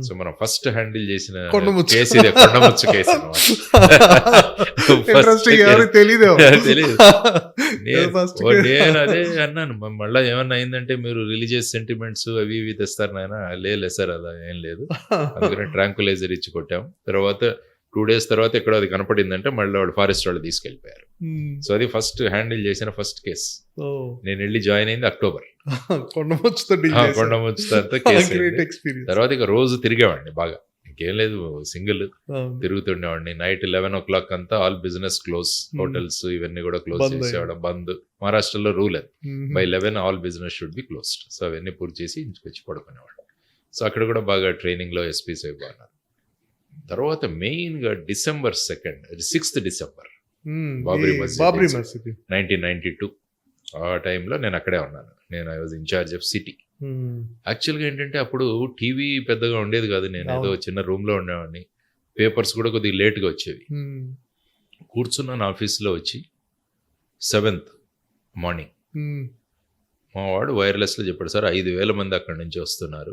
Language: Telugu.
సో మనం ఫస్ట్ హ్యాండిల్ చేసిన కొండముచ్చు. కేసు ఇదే కొండముచ్చు తెలీదు. నేను అదే అన్నాను మళ్ళా ఏమన్నా అయిందంటే మీరు రిలీజియస్ సెంటిమెంట్స్ అవి ఇవి తెస్తారు నాయన. లేదు సార్ అలా ఏం లేదు. అందుకని ట్రాంకులైజర్ ఇచ్చి కొట్టాం. తర్వాత టూ డేస్ తర్వాత ఎక్కడ అది కనపడిందంటే మళ్ళీ వాడు ఫారెస్ట్ వాళ్ళు తీసుకెళ్ళిపోయారు. సో అది ఫస్ట్ హ్యాండిల్ చేసిన ఫస్ట్ కేసు. నేను వెళ్ళి జాయిన్ అయింది అక్టోబర్. కొండముచ్చుతో తర్వాత కేసు గ్రేట్ అయింది. ఎక్స్పీరియన్స్ తర్వాత ఇక రోజు తిరిగేవాడిని బాగా. ఇంకేం లేదు సింగిల్ తిరుగుతుండేవాడిని. నైట్ లెవెన్ ఓ క్లాక్ అంతా ఆల్ బిజినెస్ క్లోజ్. హోటల్స్ ఇవన్నీ కూడా క్లోజ్ చేసేవాడు. బంద్. మహారాష్ట్రలో రూల్ అది. By eleven all business should be closed so అవన్నీ పూర్తి చేసి ఇంటికి వచ్చి పడుకునేవాడు. సో అక్కడ కూడా బాగా ట్రైనింగ్లో ఎస్పీస్ అయిపోయినారు తర్వాత మెయిన్గా December second sixth December Babri Masjid nineteen ninety two ఆ టైంలో నేను అక్కడే ఉన్నాను. నేను I was in charge of city యాక్చువల్గా ఏంటంటే అప్పుడు టీవీ పెద్దగా ఉండేది కాదు. నేను ఏదో. చిన్న రూమ్లో ఉండేవాడిని. పేపర్స్ కూడా కొద్దిగా లేట్గా వచ్చేవి. కూర్చున్నాను ఆఫీస్లో వచ్చి సెవెంత్ మార్నింగ్ మా వాడు వైర్లెస్లో చెప్పాడు సార్ ఐదు వేల మంది అక్కడి నుంచి వస్తున్నారు.